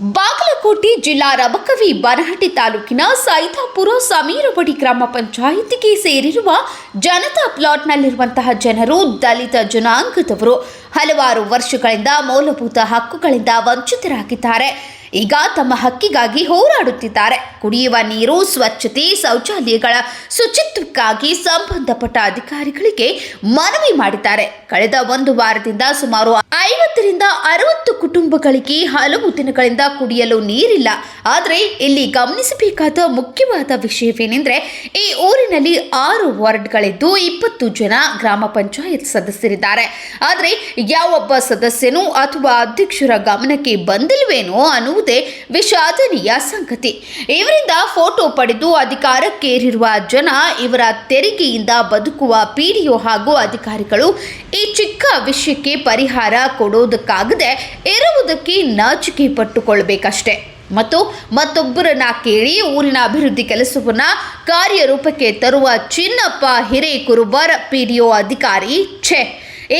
ಬಾಗಲಕೋಟೆ ಜಿಲ್ಲಾ ರಬಕವಿ ಬನಹಟ್ಟಿ ತಾಲೂಕಿನ ಸೈತಾಪುರ ಸಮೀರಬಡಿ ಗ್ರಾಮ ಪಂಚಾಯಿತಿಗೆ ಸೇರಿರುವ ಜನತಾ ಪ್ಲಾಟ್ನಲ್ಲಿರುವಂತಹ ಜನರು, ದಲಿತ ಜನಾಂಗದವರು ಹಲವಾರು ವರ್ಷಗಳಿಂದ ಮೂಲಭೂತ ಹಕ್ಕುಗಳಿಂದ ವಂಚಿತರಾಗಿದ್ದಾರೆ. ಈಗ ತಮ್ಮ ಹಕ್ಕಿಗಾಗಿ ಹೋರಾಡುತ್ತಿದ್ದಾರೆ. ಕುಡಿಯುವ ನೀರು, ಸ್ವಚ್ಛತೆ, ಶೌಚಾಲಯಗಳ ಶುಚಿತ್ವಕ್ಕಾಗಿ ಸಂಬಂಧಪಟ್ಟ ಅಧಿಕಾರಿಗಳಿಗೆ ಮನವಿ ಮಾಡಿದ್ದಾರೆ. ಕಳೆದ ಒಂದು ವಾರದಿಂದ ಸುಮಾರು ಐವತ್ತರಿಂದ ಅರವತ್ತು ಕುಟುಂಬಗಳಿಗೆ ಹಲವು ದಿನಗಳಿಂದ ಕುಡಿಯಲು ನೀರಿಲ್ಲ. ಆದರೆ ಇಲ್ಲಿ ಗಮನಿಸಬೇಕಾದ ಮುಖ್ಯವಾದ ವಿಷಯವೇನೆಂದರೆ, ಈ ಊರಿನಲ್ಲಿ ಆರು ವಾರ್ಡ್ಗಳಿದ್ದು ಇಪ್ಪತ್ತು ಜನ ಗ್ರಾಮ ಪಂಚಾಯತ್ ಸದಸ್ಯರಿದ್ದಾರೆ. ಆದರೆ ಯಾವೊಬ್ಬ ಸದಸ್ಯನು ಅಥವಾ ಅಧ್ಯಕ್ಷರ ಗಮನಕ್ಕೆ ಬಂದಿಲ್ವೇನೋ ಅನ್ನುವುದೇ ವಿಷಾದನೀಯ ಸಂಗತಿ. ಇವರಿಂದ ಫೋಟೋ ಪಡೆದು ಅಧಿಕಾರಕ್ಕೇರಿರುವ ಜನ ಇವರ ತೆರಿಗೆಯಿಂದ ಬದುಕುವ ಪಿಡಿಒ ಹಾಗೂ ಅಧಿಕಾರಿಗಳು ಈ ಚಿಕ್ಕ ವಿಷಯಕ್ಕೆ ಪರಿಹಾರ ಕೊಡೋದಕ್ಕಾಗದೆ ಇರುವುದಕ್ಕೆ ನಾಚಿಕೆ ಪಟ್ಟುಕೊಳ್ಬೇಕಷ್ಟೆ ಮತ್ತು ಮತ್ತೊಬ್ಬರನ್ನ ಕೇಳಿ ಊರಿನ ಅಭಿವೃದ್ಧಿ ಕೆಲಸವನ್ನ ಕಾರ್ಯರೂಪಕ್ಕೆ ತರುವ ಚಿನ್ನಪ್ಪ ಹಿರೇಕುರುಬರ್ ಪಿಡಿಒ ಅಧಿಕಾರಿ ಛೆ,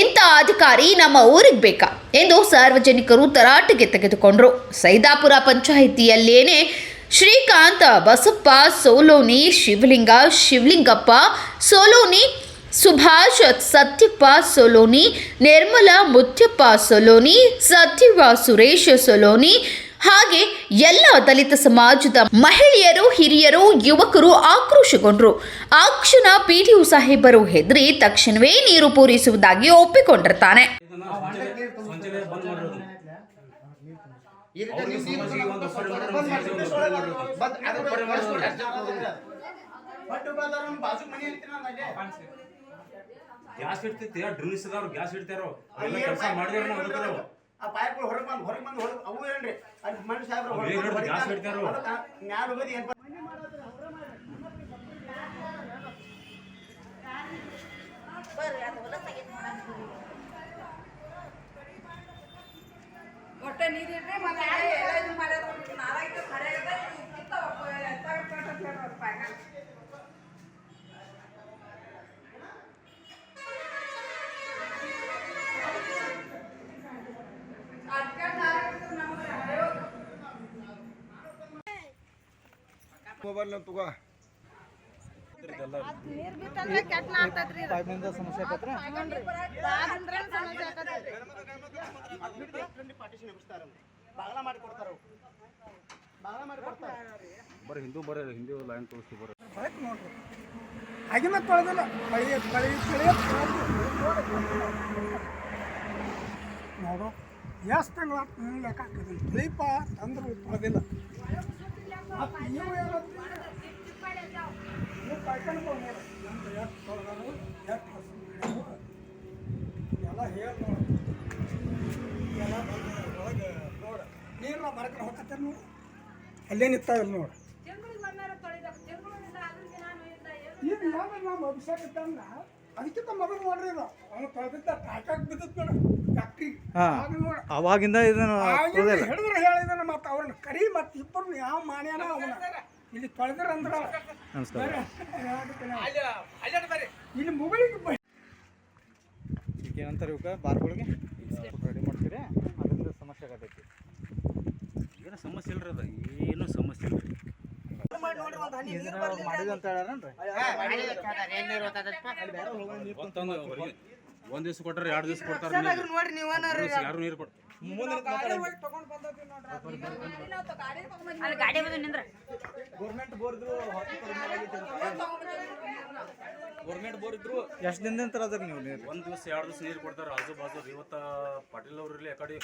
ಇಂಥ ಅಧಿಕಾರಿ ನಮ್ಮ ಊರಿಗೆ ಬೇಕಾ? ಎಂದು ಸಾರ್ವಜನಿಕರು ತರಾಟೆಗೆ ತೆಗೆದುಕೊಂಡರು. ಸೈದಾಪುರ ಪಂಚಾಯಿತಿಯಲ್ಲೇನೆ ಶ್ರೀಕಾಂತ್, ಬಸಪ್ಪ, ಸೋಲೋನಿ, ಶಿವಲಿಂಗ, ಶಿವಲಿಂಗಪ್ಪ, ಸೋಲೋನಿ, ಸುಭಾಷ್, ಸತ್ಯಪ್ಪ, ಸೋಲೋನಿ, ನಿರ್ಮಲಾ, ಮುತ್ಯಪ್ಪ, ಸೋಲೋನಿ, ಸತ್ಯವ, ಸುರೇಶ್ ಸೋಲೋನಿ ಹಾಗೆ ಎಲ್ಲ ದಲಿತ ಸಮಾಜದ ಮಹಿಳೆಯರು, ಹಿರಿಯರು, ಯುವಕರು ಆಕ್ರೋಶಗೊಂಡ್ರು. ಆ ಕ್ಷಣ ಯು ಸಾಹೇಬರು ಹೆದರಿ ತಕ್ಷಣವೇ ನೀರು ಪೂರೈಸುವುದಾಗಿ ಒಪ್ಪಿಕೊಂಡಿರ್ತಾನೆ. ಗ್ಯಾಸ್ ಇಡ್ತೈತಿ ಡ್ರಿಲ್ ಇಸ್ತಾರ ಗ್ಯಾಸ್ ಇಡ್ತಾರೋ ಕೆಲಸ ಮಾಡಿದ್ರೆ ನಾವು ಆ ಪೈಪ್ ಹೊರಗೆ ಬಂದು ಹೊರಗೆ ಬಂದು ಹೊರಗೆ ಅವು ಏನ್ರಿ ಅಲ್ಲಿ ಮನುಷ್ಯ ಗ್ಯಾಸ್ ಮ್ಯಾಲ್ ಹೋಗೋದು ಏನ್ ಮಾಡಿ ತಗೋ ಬರೀ ಹಿಂದೂ ಬರೀ ಹಿಂದೂ ಲೈನ್ ತೋರಿಸ್ತೀವಿ ಬರ್ರಿ. ಹಾಗೆ ನೋಡ್ರಿ. ಆಗಿನ ತೊಳೆದಿಲ್ಲ. ಕಳಿಯ ಕಳಿ ಕಳಿ ನೋಡು ಎಷ್ಟು ತಿಂಗಳ ಲೆಕ್ಕ ಹಾಕಿದ್ದೀನಿ ದೀಪ ತಂದ್ರು ತೊಳೆದಿಲ್ಲ. ಮತ್ತು ನೀವು ಏನಂತೀರಿ? ನೀವು ನೋಡಿ. ನಮ್ದು ಎಷ್ಟು ತೊಳೆದರು ಎಷ್ಟು ಹಸು ಎಲ್ಲ ಹೇಳಿ ನೋಡಿ. ಎಲ್ಲ ಒಳಗೆ ನೋಡು. ನೀರನ್ನ ಮರಕಡೆ ಹೋಗ್ತಾರೆ ನೋಡು ಅಲ್ಲೇ ನಿಂತಾವಿಲ್ಲ ನೋಡಿ. ಈಗ ಯಾವಾಗ ನಮ್ಮ ಅಭಿಷೇಕ ಇದ್ದಂಗ ಅದಕ್ಕಿಂತ ಮೊದಲು ನೋಡ್ರಿ ಇದು ಅವನು ತೊಳೆದಿದ್ದ ಟಾಟಾಕ್ ಬಿದ್ದತ್ ನೋಡು ಫ್ಯಾಕ್ಟ್ರಿ ಆಗ ನೋಡು. ಅವಾಗಿಂದ ಇದನ್ನು ಹಿಡಿದ್ರೆ ಹೇಳಿದಾನ ಮತ್ತೆ ಅವ್ರನ್ನ ಕರಿ ಮತ್ತೆ ಇಬ್ಬರು ಯಾವ ಮಾಡ್ಯಾನ ಅವನ. ಇಲ್ಲಿ ತೊಳೆದ್ರ ಅಂದ್ರ ಇಲ್ಲಿ ಮುಗಳಿಗೆ ಬ- ಈಗ ಏನಂತಾರೆ ಇವಕ್ಕೆ? ಬಾರ್ಗಳಿಗೆ? ರೆಡಿ ಮಾಡ್ತೀರಿ? ಅದರಿಂದ ಸಮಸ್ಯೆ ಆಗತೈತಿ. ಏನೋ ಸಮಸ್ಯೆ ಇಲ್ರಿ ಅದ. ಏನೂ ಸಮಸ್ಯೆ ಇಲ್ರಿ. ಒಂದ್ ದಿವ್ಸ ಕೊಟ್ರೆ ಎರಡು ದಿವ್ಸ ಕೊಡ್ತಾರೆ ಯಾರು ನೀರು ಕೊಡ್ ಗೌರ್ಮೆಂಟ್ ಬೋರ್ ಇದ್ರು ಗೌರ್ಮೆಂಟ್ ಬೋರ್ ಇದ್ರು ಎಷ್ಟು ದಿನದಿಂದ ತರದ್ರ ನೀವು ನೀರು? ಒಂದ್ ದಿವಸ ಎರಡು ದಿವಸ ನೀರು ಕೊಡ್ತಾರೆ. ಆಜು ಬಾಜು ಇವತ್ತ ಪಾಟೀಲ್ ಅವ್ರು ಇಲ್ಲಿ ಆ ಕಡೆ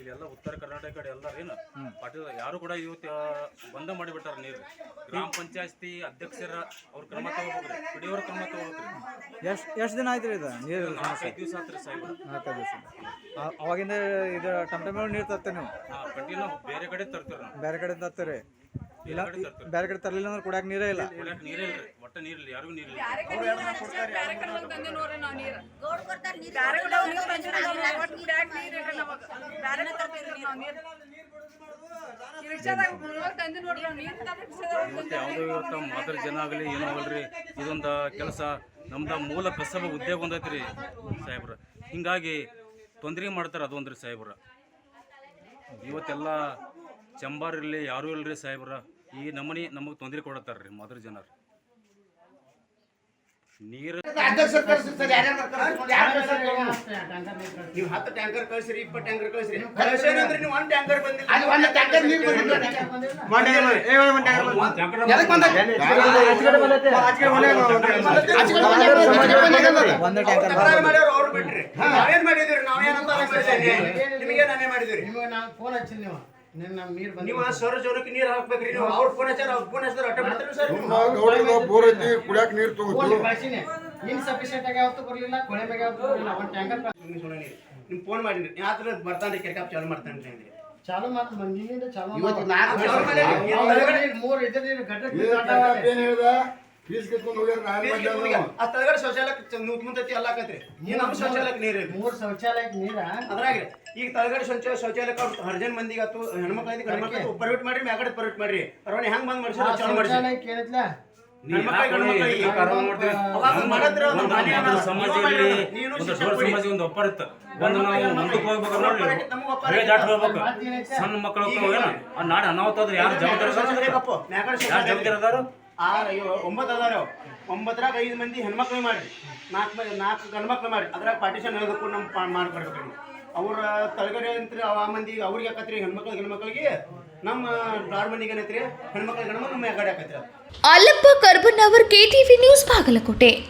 ಇಲ್ಲೆಲ್ಲ ಉತ್ತರ ಕರ್ನಾಟಕ ಕಡೆ ಎಲ್ಲ ಏನು ಪಾಟೀಲ್ ಯಾರು ಕೂಡ ಇವತ್ತು ಬಂದ ಮಾಡಿಬಿಟ್ಟಾರ ನೀರು. ಗ್ರಾಮ ಪಂಚಾಯತಿ ಅಧ್ಯಕ್ಷರ ಅವ್ರ ಕ್ರಮ ತಗೋಬೇಕ್ರಿ. ಕುಡಿಯೋರ ಕ್ರಮ ತಗೋಬೇಕ್ರಿ. ಎಷ್ಟು ಎಷ್ಟು ದಿನ ಆಯ್ತು ಇದು? ನೀರು ನಾಲ್ಕೈದು ದಿವಸ ಆ- ಅವಾಗಿಂದ ಇದು ಟಮ್ ಟಮ್ ನೀರು ತರ್ತೀರಿ ನೀವು? ಕಂಟಿನ್ಯೂ ಬೇರೆ ಕಡೆ ತರ್ತೀವಿ ನಾವು. ಬೇರೆ ಕಡೆ ತರ್ತೀರಿ? ಇಲ್ಲ ಬೇರೆ ಕಡೆ ತರಲಿಲ್ಲ ಅಂದ್ರೆ ಕುಡಿಯಾಕ ನೀರೇ ಇಲ್ಲ? ಕುಡಿಯಕ್ಕೆ ಒಟ್ಟ ನೀರಿಲ್ಲ ಯಾರಿಗೂ ನೀರಿಲ್ಲ ನೀರು ನೀರು. ನೀರು. ಇವತ್ತು ಯಾವುದೋ ತಮ್ಮ ಮಾದರಿ ಜನ ಆಗಲಿ ಏನೋ ಆಗಲ್ರಿ ಇದೊಂದು ಕೆಲಸ. ನಮ್ದು ಮೂಲ ಕಸಬ ಉದ್ಯೋಗ ಒಂದೈತ್ರಿ ಸಾಹೇಬ್ರ. ಹಿಂಗಾಗಿ ತೊಂದರೆ ಮಾಡ್ತಾರೆ ಅದೊಂದ್ರಿ ಸಾಹೇಬ್ರ. ಇವತ್ತೆಲ್ಲ ಚಂಬಾರ್ ಇರಲಿ ಯಾರೂ ಇಲ್ರಿ ಸಾಹೇಬ್ರ. ಈ ನಮ್ಮನೆ ನಮಗೆ ತೊಂದರೆ ಕೊಡತ್ತಾರ ರೀ ಮದ್ರ ಜನರು. ನೀರು ಕಳ್ಸ್ರಿ ಕಳ್ಸ್ರಿ? ಕಳ್ಸ್ರಿ? ನೀವು ಹತ್ತು ಟ್ಯಾಂಕರ್ ಕಳಿಸ್ರಿ ಇಪ್ಪತ್ತು ಟ್ಯಾಂಕರ್ ಕಳಿಸ್ರಿ. ಕಳ್ಸೇನಂದ್ರೆ ನೀವು ಒಂದು ಟ್ಯಾಂಕರ್ ಬಂದಿಲ್ಲ. ಅದು ಒಂದು ಟ್ಯಾಂಕರ್ ನೀರು ಬಂದಿಲ್ಲ. ಒಂದು ಮಾಡ್ಯಾರ, ಅವ್ರು ಬಿಟ್ರಿ. ನಾವೇನ್ ಮಾಡಿದ್ರಿ ನಾವೇನಂತ ನಿಮಗೆ ನಾನೇ ಮಾಡಿದ್ರಿ ನಿಮಗೆ ನಾನು ಫೋನ್ ಹಚ್ಚಿಲ್ಲ ನೀವು. ನೀವು ಸೌರ ಜೋರಕ್ಕೆ ನೀರು ಹಾಕ್ಬೇಕ್ರಿ ನೀವು. ಅವ್ರ ಫೋನ್ ಹಚ್ಚಾರ ಅವ್ರ ಫೋನ್ ಹಚ್ಚಾರ ಸರ್. ನೀವು? ಗೌಡನ ಬೋರ್ ಐತಿ ಕುಡಿಯಾಕ ನೀರು ಇನ್ಸಫಿಷಿಯಂಟ್ ಆಗಿ ಯಾವತ್ತೂ ಬರಲಿಲ್ಲ ಕೊಳೆ ಮ್ಯಾಗ ಯಾವತ್ತೂ ಬರಲಿಲ್ಲ ಒಂದು ಟ್ಯಾಂಕರ್ ನೀರು. ಫೋನ್ ಮಾಡಿದ್ರಿ. ಯಾತ್ರ ಬರ್ತಾನೆ ಕೆರ್ಕಾಪ್ ಚಾಲು ಮಾಡ್ತಾನ್ರಿ ಅಂದ್ರಿ. ಚಾಲು ಮಾತು ಮಂದಿನಿಂದ ಚಾಲು ಇವತ್ತು. ನಾಲ್ಕು ಮೂರು ಏನ್ ಹೇಳ್ದ? ಫೀಸ್ ಕಿತ್ಕೊಂಡು ಹೋಗ್ಯಾರ ನಾನ್ ಬೀದಿಗೆ ಬಂದೆ ಹೋಗಿ ಅಂದವ. ಆ ತಳಗಡೆ ಶೌಚಾಲಯಕ್ಕೆ ನೂತ್ ಮುಂತತಿ ಎಲ್ಲ ಆಕತ್ರಿ ಈ ನಮ್ಮ ಶೌಚಾಲಯಕ್ಕೆ ನೀರು ಮೂರು ಶೌಚಾಲಯಕ್ಕೆ ನೀರ? ಅದ್ರಾಗ್ರಿ. ಈಗ ತಳಗಡೆ ಶೌಚಾಲಯ ಶೌಚಾಲಯಕ್ಕೆ ಅವ್ರು ಹರ್ಜನ್ ಮಂದಿಗೆ ಆತು ಹೆಣ್ಮಕ್ಳಿಗೆ ಪರ್ಮಿಟ್ ಮಾಡ್ರಿ ಮ್ಯಾಗಡೆ ಪರ್ಮಿಟ್ ಮಾಡ್ರಿ. ಅವ್ರನ್ನ ಹೆಂಗ್ ಬಂದ್ ಚಾಲು ಮಾಡ್ಸಿ. ಒಂದು ಒಪ್ಪರ್ ಇತ್ತು. ಒಂದು ನಾವು ಮುಂದಕ್ಕೆ ಹೋಗ್ಬೇಕು ದಾಟ್ ಸಣ್ಣ ಮಕ್ಕಳು ನಾಡ ಅನಾಹುತ ಯಾರು ಜವಾಬ್ದಾರಿ ಯಾರು ಜವಾಬ್ದಾರಿ ಅದಾರು? ಆ ಐವ ಒಂಬತ್ತು ಅದಾರ. ಒಂಬತ್ತರಾಗ ಐದು ಮಂದಿ ಹೆಣ್ಮಕ್ಳು ಮಾಡಿರಿ. ನಾಲ್ಕು ಮಂದಿ ನಾಲ್ಕು ಗಂಡ್ಮಕ್ಳು ಮಾಡಿರಿ. ಅದ್ರಾಗ ಪಾರ್ಟಿಷನ್ ಹೇಳಬೇಕು ನಮ್ಮ ಮಾಡ್ಕೊಡ್ಬೇಕ್ರಿ ಅವ್ರ ತಳಗಡೆ ಅಂತ್ರಿ ಆ ಮಂದಿ ಅವ್ರಿಗೆ ಹಾಕತ್ರಿ, ಹೆಣ್ಮಕ್ಳು ಹೆಣ್ಮಕ್ಳಿಗೆ ನಮ್ಮ ದಾರ್ ಮಂದಿಗೆ ಏನೈತ್ರಿ, ಹೆಣ್ಮಕ್ಳು, ಗಂಡ್ಮಕ್ಳು ಕಡೆ ಹಾಕತ್ರಿ. ಅಲ್ಲಪ್ಪ ಕರ್ಬನ್ ಅವರ್ ಕೆಟಿವಿ ನ್ಯೂಸ್ ಬಾಗಲಕೋಟೆ.